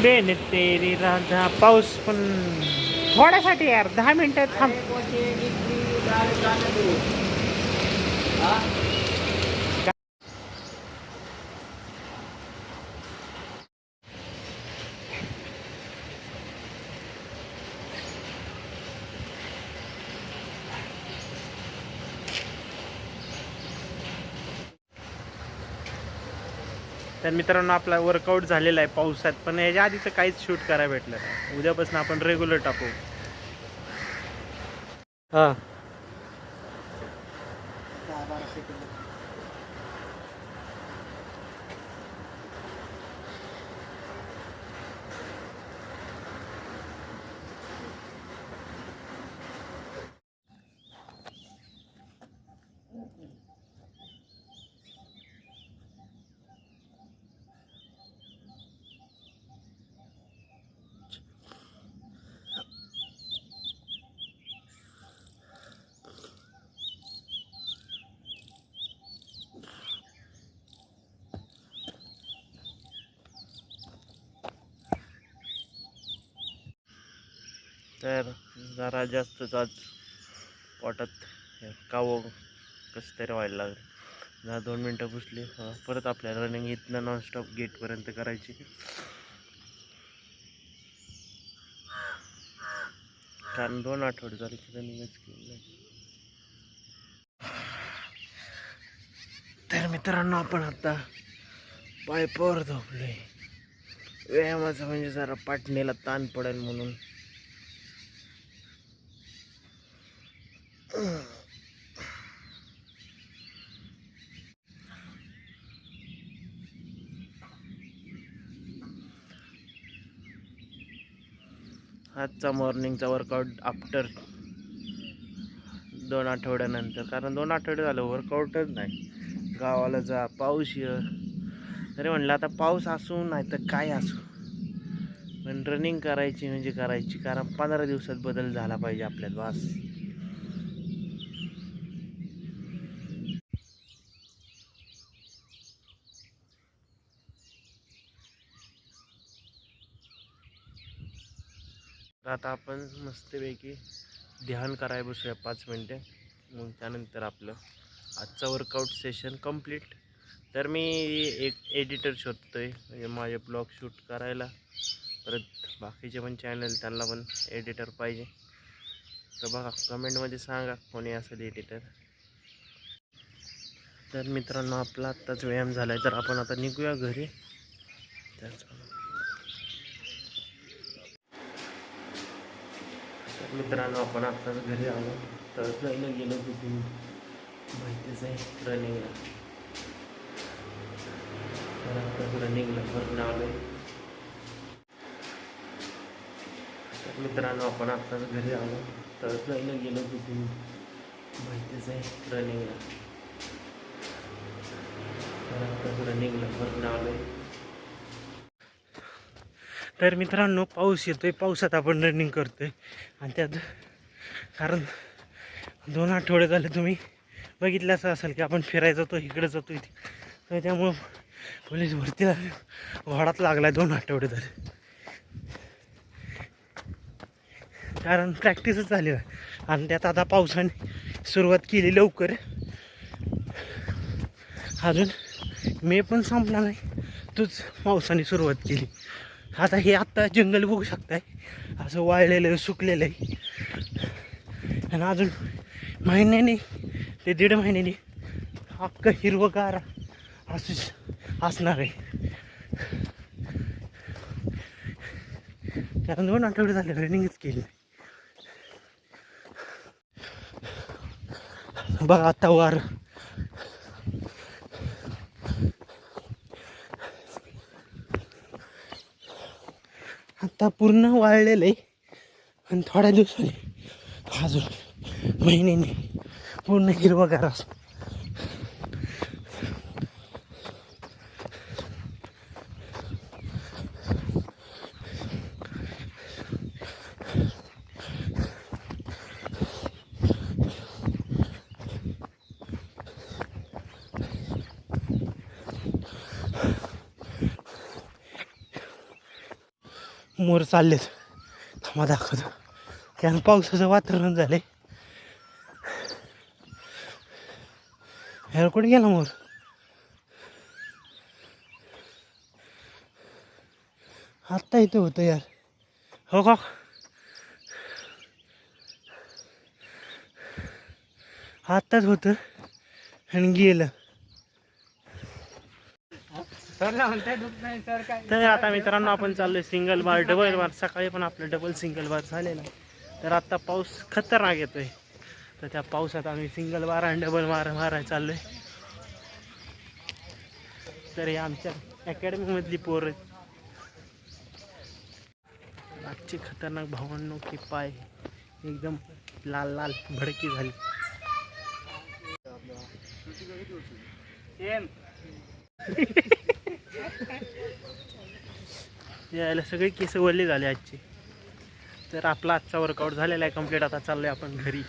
बेन तेरी राधा पाऊस पण. थोड्यासाठी यार दहा मिनिटं थांब. तर मित्रांनो आपला वर्कआउट झालेला आहे पावसात पण याच्या आधीचं काहीच शूट करायला भेटलं नाही. उद्यापासून आपण रेग्युलर टाकू. हां. तर जरा जास्तच आज पोटात कावं कसं तरी व्हायला लागलं. दहा दोन मिनटं पुसली परत आपल्याला रनिंग इथनं नॉनस्टॉप गेटपर्यंत करायची. कारण दोन आठवडे झाले की रनिंगच केली नाही. तर मित्रांनो आपण आता पायपावर झोपलोय. व्यायामाचं म्हणजे जरा पाटणीला ताण पडेल म्हणून. आजचा मॉर्निंगचा वर्कआउट आफ्टर दोन आठवड्यानंतर. कारण दोन आठवडे झालं वर्कआउटच नाही. गावाला जा पाऊस ये. तरी म्हणलं आता पाऊस असू नाही तर काय असू? पण रनिंग करायची म्हणजे करायची. कारण पंधरा दिवसात बदल झाला पाहिजे आपल्यात बास. तर आता आपण मस्तपैकी ध्यान करायला बसूया पाच मिनटे. मग त्यानंतर आपलं आजचं वर्कआउट सेशन कंप्लीट तर मी एक एडिटर शोधतो आहे म्हणजे माझे ब्लॉग शूट करायला. परत बाकीचे पण चॅनल त्यांना पण एडिटर पाहिजे. तर बघा कमेंटमध्ये सांगा कोणी असेल एडिटर तर मित्रांनो आपला आत्ताच व्यायाम झाला आहे तर आपण आता निघूया घरी. तर चला. तर मित्रांनो आपण आत्ताच घरी आलो. तर जायला गेलो तिथून. माहितीच आहे रनिंगला तर आत्ताच रनिंगला भरून आलो तर मित्रांनो आपण आत्ताच घरी आलो. तर जायला गेलो तिथून. माहितीच आहे रनिंगला तर आत्ताच रनिंगला भरून आलो तर मित्रांनो पाऊस येतो आहे पावसात आपण रनिंग करतोय. आणि त्यात कारण दोन आठवडे झाले तुम्ही बघितलं असं असेल की आपण फिरायला जातो इकडे जातो इथे तर त्यामुळं पोलीस भरतीला घोडात लागला आहे दोन आठवडे झाले. कारण प्रॅक्टिसच झाली. आहे आणि त्यात आता पावसाने सुरुवात केली लवकर. अजून मे पण संपला नाही. तूच पावसाने सुरुवात केली. आता हे आत्ता जंगल बघू शकताय. असं वाळलेलं आहे, सुकलेलं आहे. आणि अजून महिन्याने ते दीड महिन्याने अख्खं हिरवगार असं असणार आहे. कारण दोन आठवडे झाले रनिंगच केली बघा आता वार. आता पूर्ण वाळलेलं आहे. आणि थोड्या दिवसांनी अजून महिन्याने पूर्ण हिरवगार असतो. मोर चाललेत. थांबा दाखवतो. कारण पावसाचं वातावरण झालं ह्याला कुठे गेला मोर? आत्ता इथं होतं यार. हो का? आत्ताच होतं आणि गेलं. तर आता मित्रांनो आपण चाललोय सिंगल बार डबल बार सकाळी पण आपलं डबल सिंगल बार झालेला. तर आता पाऊस खतरनाक येतोय. तर त्या पावसात आम्ही सिंगल बार आणि डबल मार मारायला चाललोय. तर हे आमच्या अकॅडमीमधली पोरं. आजची खतरनाक भावंडो की पाय एकदम लाल लाल भडकी झाली. यायला सगळे केस वळले झाले आजचे. तर आपला आजचा वर्कआउट झालेला आहे कंप्लीट आता चाललोय आपण घरी.